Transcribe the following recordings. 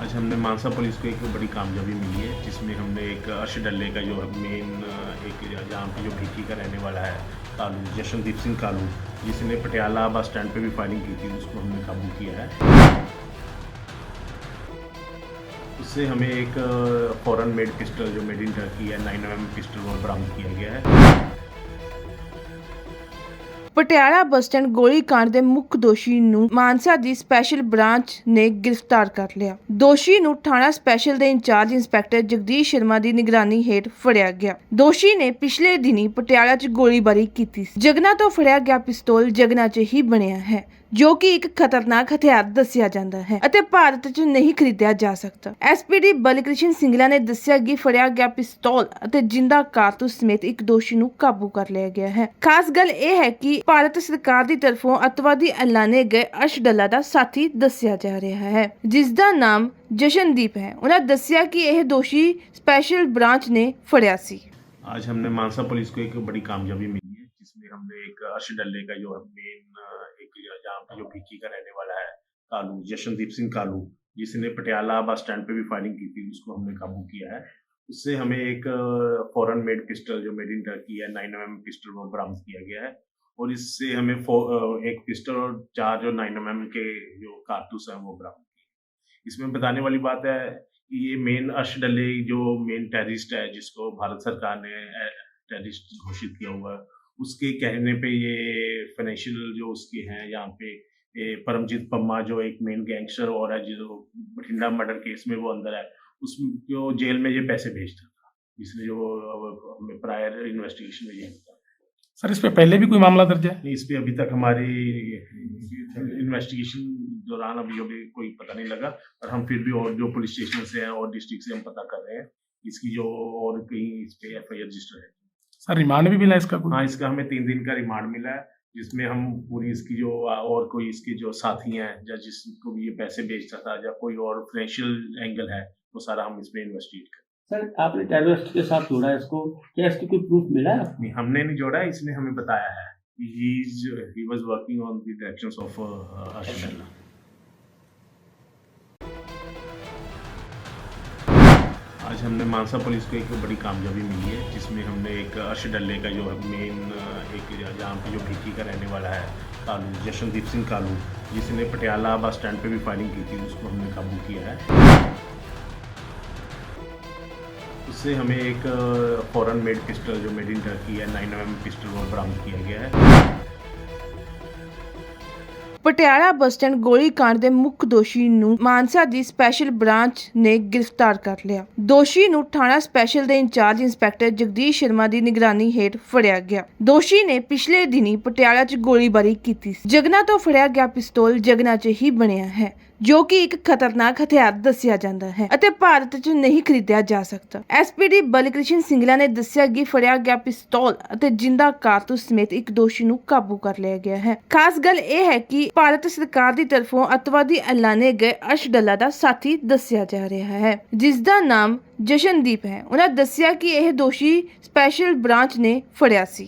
आज हमने मानसा पुलिस को एक बड़ी कामयाबी मिली है, जिसमें हमने एक अर्श डल्ले का जो मेन एक जहाँ पे जो भिक्की का रहने वाला है, कालू, जशनदीप सिंह कालू, जिसने पटियाला बस स्टैंड पे भी फायरिंग की थी, उसको हमने काबू किया है। उससे हमें एक फॉरेन मेड पिस्टल जो मेड इन टर्की है नाइन एम पिस्टल वो बरामद किया गया है। ਪਟਿਆਲਾ ਬੱਸ ਸਟੈਂਡ ਗੋਲੀकांड ਦੇ ਮੁੱਖ ਦੋਸ਼ੀ ਨੂੰ ਮਾਨਸਾ ਦੀ ਸਪੈਸ਼ਲ ਬ੍ਰਾਂਚ ਨੇ ਗ੍ਰਿਫਤਾਰ ਕਰ ਲਿਆ। ਦੋਸ਼ੀ ਨੂੰ ਥਾਣਾ ਸਪੈਸ਼ਲ ਦੇ ਇੰਚਾਰਜ ਇੰਸਪੈਕਟਰ ਜਗਦੀਸ਼ ਸ਼ਰਮਾ ਦੀ ਨਿਗਰਾਨੀ ਹੇਠ ਫੜਿਆ ਗਿਆ। ਦੋਸ਼ੀ ਨੇ ਪਿਛਲੇ ਦਿਨੀ ਪਟਿਆਲਾ 'ਚ ਗੋਲੀਬਾਰੀ ਕੀਤੀ ਸੀ। ਜਗਨਾ ਤੋਂ ਫੜਿਆ ਗਿਆ ਪਿਸਤੌਲ ਜਗਨਾ 'ਚ ਹੀ ਬਣਿਆ ਹੈ। ਜੋ ਕਿ ਇੱਕ ਖਤਰਨਾਕ ਹਥਿਆਰ ਦੱਸਿਆ ਜਾਂਦਾ ਹੈ ਅਤੇ ਭਾਰਤ 'ਚ ਨਹੀਂ ਖਰੀਦਿਆ ਜਾ ਸਕਦਾ ਐਸਪੀਡੀ ਬਲਕ੍ਰਿਸ਼ਨ ਸਿੰਗਲਾ ਨੇ ਦੱਸਿਆ ਕਿ ਫੜਿਆ ਗਿਆ ਪਿਸਤੌਲ ਅਤੇ ਜਿੰਦਾ ਕਾਰਤੂਸ ਸਮੇਤ ਇੱਕ ਦੋਸ਼ੀ ਨੂੰ ਕਾਬੂ ਕਰ ਲਿਆ ਗਿਆ ਹੈ ਖਾਸ ਗੱਲ ਇਹ ਹੈ ਕਿ ਭਾਰਤ ਸਰਕਾਰ ਦੀ ਤਰਫੋਂ ਅਤਵਾਦੀ ਐਲਾਨੇ ਗਏ ਅਰਸ਼ ਡੱਲਾ ਦਾ ਸਾਥੀ ਦੱਸਿਆ ਜਾ ਰਿਹਾ ਹੈ ਜਿਸ ਦਾ ਨਾਮ ਜਸ਼ਨਦੀਪ ਹੈ ਉਹਨਾਂ ਦੱਸਿਆ ਕਿ ਇਹ ਦੋਸ਼ੀ ਸਪੈਸ਼ਲ ਬ੍ਰਾਂਚ ਨੇ ਫੜਿਆ ਸੀ आज हमने मानसा पुलिस को एक बड़ी कामयाबी मिली है जिसमें हमने एक अर्श डल्ले का जो मेन एक जहाँ पे जो भिक्की का रहने वाला है कालू जशनदीप सिंह कालू जिसने पटियाला बस स्टैंड पे भी फायरिंग की थी उसको हमने काबू किया है। उससे हमें एक फॉरेन मेड पिस्टल जो मेड इन टर्की है नाइन एम पिस्टल वो बरामद किया गया है। और इससे हमें एक पिस्टल और चार जो नाइन एम के जो कारतूस हैं वो बरामद किए इसमें बताने वाली बात है कि ये मेन अर्श डले जो मेन टेररिस्ट है जिसको भारत सरकार ने टेररिस्ट घोषित किया हुआ है उसके कहने पे ये फाइनेंशियल जो उसके हैं यहाँ पे परमजीत पम्मा जो एक मेन गैंगस्टर और है जो बठिंडा मर्डर केस में वो अंदर है उसमें जो जेल में ये पैसे भेजता था। इसलिए जो हमें प्रायर इन्वेस्टिगेशन में ये होता सर इस पे पहले भी कोई मामला दर्ज है? नहीं इस पे अभी तक हमारी इन्वेस्टिगेशन दौरान अभी अभी कोई पता नहीं लगा और हम फिर भी और जो पुलिस स्टेशन से हैं और डिस्ट्रिक्ट से हम पता कर रहे हैं इसकी जो और कहीं इस पे एफ़ आई रजिस्टर है। सर रिमांड भी मिला इसका हाँ इसका हमें तीन दिन का रिमांड मिला है जिसमें हम पूरी इसकी जो और कोई इसके जो साथी हैं या जिसको भी ये पैसे बेचता था या कोई और फाइनेंशियल एंगल है वो सारा हम इसमें इन्वेस्टिगेट कर सर आपने टेररिस्ट के साथ जोड़ा है इसको? क्या इसकी कोई प्रूफ मिला है? नहीं हमने नहीं जोड़ा इसने हमें बताया है। He he was working on the directions of Arshad हमने मानसा पुलिस को एक बड़ी कामयाबी मिली है, जिसमें हमने एक अर्श डल्ले का जो मेन एक जहाँ पे जो भिक्की का रहने वाला है, कालू, जशनदीप सिंह कालू, जिसने पटियाला बस स्टैंड पे भी फायरिंग की थी, उसको हमने काबू किया है। उससे हमें एक फ़ॉरन मेड पिस्टल जो मेड इन टर्की है नाइन एम पिस्टल वो बरामद किया गया है। ਪਟਿਆਲਾ ਬੱਸ ਸਟੈਂਡ ਗੋਲੀकांड ਦੇ ਮੁੱਖ ਦੋਸ਼ੀ ਨੂੰ ਮਾਨਸਾ ਦੀ ਸਪੈਸ਼ਲ ਬ੍ਰਾਂਚ ਨੇ ਗ੍ਰਿਫਤਾਰ ਕਰ ਲਿਆ। ਦੋਸ਼ੀ ਨੂੰ ਥਾਣਾ ਸਪੈਸ਼ਲ ਦੇ ਇੰਚਾਰਜ ਇੰਸਪੈਕਟਰ ਜਗਦੀਸ਼ ਸ਼ਰਮਾ ਦੀ ਨਿਗਰਾਨੀ ਹੇਠ ਫੜਿਆ ਗਿਆ। ਦੋਸ਼ੀ ਨੇ ਪਿਛਲੇ ਦਿਨੀ ਪਟਿਆਲਾ 'ਚ ਗੋਲੀਬਾਰੀ ਕੀਤੀ ਸੀ। ਜਗਨਾ ਤੋਂ ਫੜਿਆ ਗਿਆ ਪਿਸਤੌਲ ਜਗਨਾ 'ਚ ਹੀ ਬਣਿਆ ਹੈ। ਜੋ ਕਿ ਇੱਕ ਖਤਰਨਾਕ ਹਥਿਆਰ ਦੱਸਿਆ ਜਾਂਦਾ ਹੈ ਅਤੇ ਭਾਰਤ 'ਚ ਨਹੀਂ ਖਰੀਦਿਆ ਜਾ ਸਕਦਾ ਐਸਪੀਡੀ ਬਲਕ੍ਰਿਸ਼ਨ ਸਿੰਗਲਾ ਨੇ ਦੱਸਿਆ ਕਿ ਫੜਿਆ ਗਿਆ ਪਿਸਤੌਲ ਅਤੇ ਜਿੰਦਾ ਕਾਰਤੂਸ ਸਮੇਤ ਇੱਕ ਦੋਸ਼ੀ ਨੂੰ ਕਾਬੂ ਕਰ ਲਿਆ ਗਿਆ ਹੈ ਖਾਸ ਗੱਲ ਇਹ ਹੈ ਕਿ ਭਾਰਤ ਸਰਕਾਰ ਦੀ ਤਰਫੋਂ ਅਤਵਾਦੀ ਐਲਾਨੇ ਗਏ ਅਰਸ਼ ਡੱਲਾ ਦਾ ਸਾਥੀ ਦੱਸਿਆ ਜਾ ਰਿਹਾ ਹੈ ਜਿਸ ਦਾ ਨਾਮ ਜਸ਼ਨਦੀਪ ਹੈ ਉਹਨਾਂ ਦੱਸਿਆ ਕਿ ਇਹ ਦੋਸ਼ੀ ਸਪੈਸ਼ਲ ਬ੍ਰਾਂਚ ਨੇ ਫੜਿਆ ਸੀ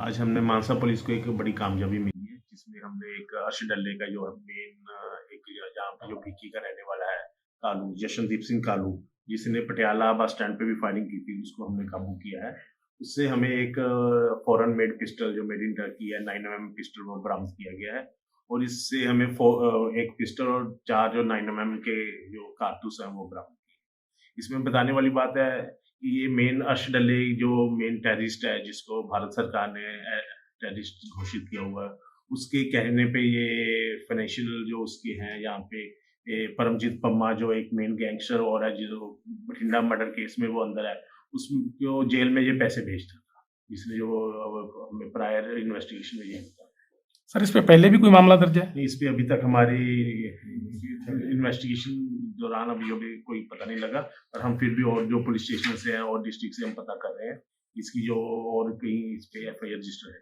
आज हमने मानसा पुलिस को एक बड़ी कामयाबी मिली है जिसमें हमने एक अर्श डल्ले का जो मेन एक जहाँ भिक्की का रहने वाला है, कालू जशनदीप सिंह कालू, जिसने पटियाला बस स्टैंड पे भी फायरिंग की थी उसको हमने काबू किया है। उससे हमें एक फॉरेन मेड पिस्टल जो मेड इन टर्की है नाइन एम पिस्टल वो बरामद किया गया है। और इससे हमें एक पिस्टल और चार जो नाइन एम के जो कारतूस हैं वो बरामद किए। इसमें बताने वाली बात है कि ये मेन अर्श डल्ले जो मेन टेररिस्ट है, जिसको भारत सरकार ने टेररिस्ट घोषित किया हुआ है उसके कहने पे ये फाइनेंशियल जो उसके हैं यहाँ पे परमजीत पम्मा जो एक मेन गैंगस्टर और है जो बठिंडा मर्डर केस में वो अंदर है उसमें जो जेल में ये पैसे भेजता था। इसलिए जो हमें प्रायर इन्वेस्टिगेशन में ये सर इस पे पहले भी कोई मामला दर्ज है? नहीं इस पे अभी तक हमारी इन्वेस्टिगेशन दौरान अभी अभी कोई पता नहीं लगा और हम फिर भी और जो पुलिस स्टेशन से हैं और डिस्ट्रिक्ट से हम पता कर रहे हैं इसकी जो और कहीं इस पे एफ़ आई रजिस्टर है।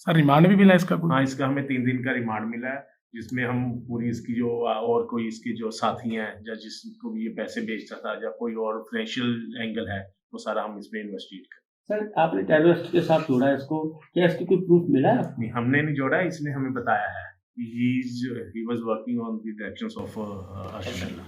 सर रिमांड भी मिला इसका कोई? हाँ इसका हमें तीन दिन का रिमांड मिला है जिसमें हम पूरी इसकी जो और कोई इसके जो साथी हैं या जिसको भी ये पैसे बेचता था या कोई और फाइनेंशियल एंगल है वो तो सारा हम इसमें इन्वेस्टिगेट कर सर आपने टेररिस्ट के साथ जोड़ा है इसको क्या इसकी कोई प्रूफ मिला है? नहीं हमने नहीं जोड़ा इसने हमें बताया है। He he was working on the directions of Arshad